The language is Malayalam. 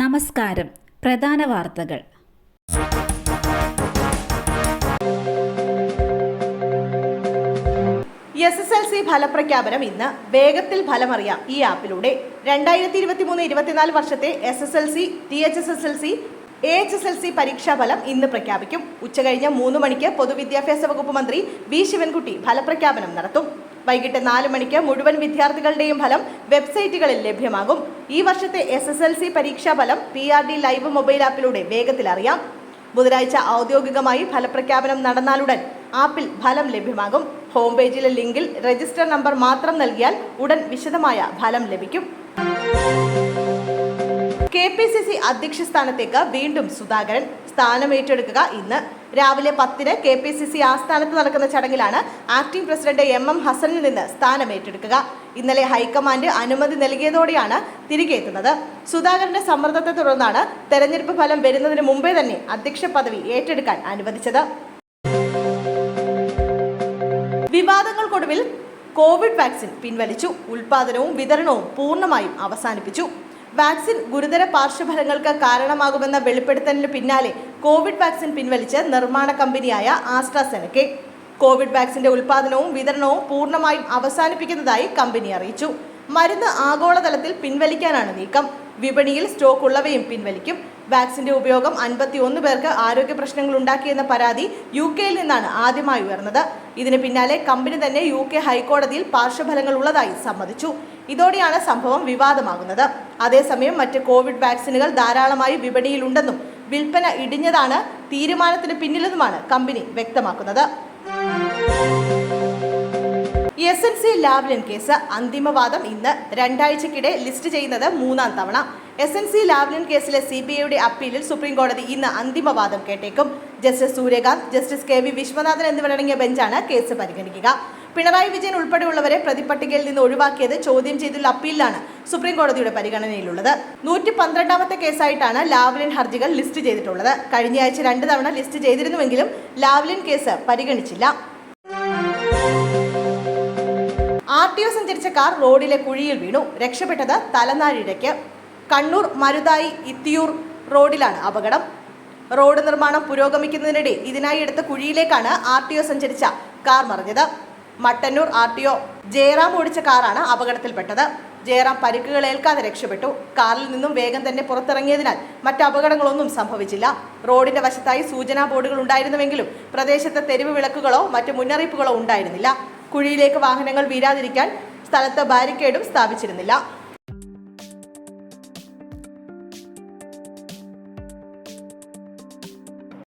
നമസ്കാരം. പ്രധാന വാർത്തകൾ. എസ് എസ് എൽ സി ഫലപ്രഖ്യാപനം ഇന്ന് വേഗത്തിൽ ഫലമറിയാം ഈ ആപ്പിലൂടെ. രണ്ടായിരത്തി ഇരുപത്തി മൂന്ന് ഇരുപത്തിനാല് വർഷത്തെ S S L C T H S S L C A H S S L പരീക്ഷാഫലം ഇന്ന് പ്രഖ്യാപിക്കും. ഉച്ചകഴിഞ്ഞ് മൂന്ന് മണിക്ക് പൊതുവിദ്യാഭ്യാസ വകുപ്പ് മന്ത്രി വി. ശിവൻകുട്ടി ഫലപ്രഖ്യാപനം നടത്തും. വൈകിട്ട് നാല് മണിക്ക് മുഴുവൻ വിദ്യാർത്ഥികളുടെയും ഫലം വെബ്സൈറ്റുകളിൽ ലഭ്യമാകും. ഈ വർഷത്തെ എസ് എസ് എൽ സി പരീക്ഷാ ഫലം P R D live mobile ആപ്പിലൂടെ വേഗത്തിൽ അറിയാം. ബുധനാഴ്ച ഔദ്യോഗികമായി ഫലപ്രഖ്യാപനം നടന്നാലുടൻ ആപ്പിൽ ഫലം ലഭ്യമാകും. ഹോം പേജിലെ ലിങ്കിൽ രജിസ്റ്റർ നമ്പർ മാത്രം നൽകിയാൽ ഉടൻ വിശദമായ ഫലം ലഭിക്കും. കെ പി സി സി അധ്യക്ഷ സ്ഥാനത്തേക്ക് വീണ്ടും സുധാകരൻ. സ്ഥാനമേറ്റെടുക്കുക ഇന്ന്. രാവിലെ പത്തിന് കെ പി സി സി ആസ്ഥാനത്ത് നടക്കുന്ന ചടങ്ങിലാണ് ആക്ടിംഗ് പ്രസിഡന്റ് എം എം ഹസനിൽ നിന്ന് സ്ഥാനം ഏറ്റെടുക്കുക ഇന്നലെ ഹൈക്കമാൻഡ് അനുമതി നൽകിയതോടെയാണ് തിരികെ എത്തുന്നത്. സുധാകരന്റെ സമ്മർദ്ദത്തെ തുടർന്നാണ് തെരഞ്ഞെടുപ്പ് ഫലം വരുന്നതിന് മുമ്പേ തന്നെ അധ്യക്ഷ പദവി ഏറ്റെടുക്കാൻ അനുവദിച്ചത്. വിവാദങ്ങൾക്കൊടുവിൽ കോവിഡ് വാക്സിൻ പിൻവലിച്ചു. ഉൽപാദനവും വിതരണവും പൂർണമായും അവസാനിപ്പിച്ചു. വാക്സിൻ ഗുരുതര പാർശ്വഫലങ്ങൾക്ക് കാരണമാകുമെന്ന വെളിപ്പെടുത്തലിന് പിന്നാലെ കോവിഡ് വാക്സിൻ പിൻവലിച്ച് നിർമ്മാണ കമ്പനിയായ ആസ്ട്രാസെനക്കെ കോവിഡ് വാക്സിന്റെ ഉൽപാദനവും വിതരണവും പൂർണമായും അവസാനിപ്പിക്കുന്നതായി കമ്പനി അറിയിച്ചു. മരുന്ന് ആഗോളതലത്തിൽ പിൻവലിക്കാനാണ് നീക്കം. വിപണിയിൽ സ്റ്റോക്ക് ഉള്ളവയും പിൻവലിക്കും. വാക്സിന്റെ ഉപയോഗം അൻപത്തി ഒന്ന് പേർക്ക് ആരോഗ്യ പ്രശ്നങ്ങൾ ഉണ്ടാക്കിയെന്ന പരാതി യു കെയിൽ നിന്നാണ് ആദ്യമായി ഉയർന്നത്. ഇതിന് പിന്നാലെ കമ്പനി തന്നെ യു കെ ഹൈക്കോടതിയിൽ പാർശ്വഫലങ്ങൾ ഉള്ളതായി സമ്മതിച്ചു. ഇതോടെയാണ് സംഭവം വിവാദമാകുന്നത്. അതേസമയം മറ്റ് കോവിഡ് വാക്സിനുകൾ ധാരാളമായി വിപണിയിലുണ്ടെന്നും വിൽപ്പന ഇടിഞ്ഞതാണ് തീരുമാനത്തിന് പിന്നിലെന്നുമാണ് കമ്പനി വ്യക്തമാക്കുന്നത്. S N C Lavalin case അന്തിമവാദം ഇന്ന് രണ്ടാഴ്ചക്കിടെ ലിസ്റ്റ് ചെയ്യുന്നത് മൂന്നാം തവണ. എസ് എൻ സി ലാവ്ലിൻ കേസിലെ സി ബി ഐയുടെ അപ്പീലിൽ സുപ്രീം കോടതി ഇന്ന് അന്തിമവാദം കേട്ടേക്കും. Justice Suryakant justice K V Viswanathan എന്നിവരടങ്ങിയ ബെഞ്ചാണ് കേസ് പരിഗണിക്കുക. പിണറായി വിജയൻ ഉൾപ്പെടെയുള്ളവരെ പ്രതിപട്ടികയിൽ നിന്ന് ഒഴിവാക്കിയത് ചോദ്യം ചെയ്തുള്ള അപ്പീലിലാണ് സുപ്രീം കോടതിയുടെ പരിഗണനയിലുള്ളത്. നൂറ്റി പന്ത്രണ്ടാമത്തെ കേസായിട്ടാണ് ലാവ്ലിൻ ഹർജികൾ ലിസ്റ്റ് ചെയ്തിട്ടുള്ളത്. കഴിഞ്ഞയാഴ്ച രണ്ട് തവണ ലിസ്റ്റ് ചെയ്തിരുന്നുവെങ്കിലും ലാവ്ലിൻ കേസ് പരിഗണിച്ചില്ല. ആർ ടി ഒ സഞ്ചരിച്ച കാർ റോഡിലെ കുഴിയിൽ വീണു. രക്ഷപ്പെട്ടത് തലനാരിഴയ്ക്ക് കണ്ണൂർ മരുതായി ഇത്തിയൂർ റോഡിലാണ് അപകടം. റോഡ് നിർമ്മാണം പുരോഗമിക്കുന്നതിനിടെ ഇതിനായി എടുത്ത കുഴിയിലേക്കാണ് ആർ ടി ഒ സഞ്ചരിച്ച കാർ മറിഞ്ഞത്. Mattannur R T O Jayaram ഓടിച്ച കാറാണ് അപകടത്തിൽപ്പെട്ടത്. ജയറാം പരിക്കുകൾ ഏൽക്കാതെ രക്ഷപ്പെട്ടു. കാറിൽ നിന്നും വേഗം തന്നെ പുറത്തിറങ്ങിയതിനാൽ മറ്റ് അപകടങ്ങളൊന്നും സംഭവിച്ചില്ല. റോഡിന്റെ വശത്തായി സൂചനാ ബോർഡുകൾ ഉണ്ടായിരുന്നുവെങ്കിലും പ്രദേശത്തെ തെരുവ് വിളക്കുകളോ മറ്റു മുന്നറിയിപ്പുകളോ ഉണ്ടായിരുന്നില്ല. കുഴിയിലേക്ക് വാഹനങ്ങൾ വീരാതിരിക്കാൻ സ്ഥലത്ത് ബാരിക്കേഡും സ്ഥാപിച്ചിരുന്നില്ല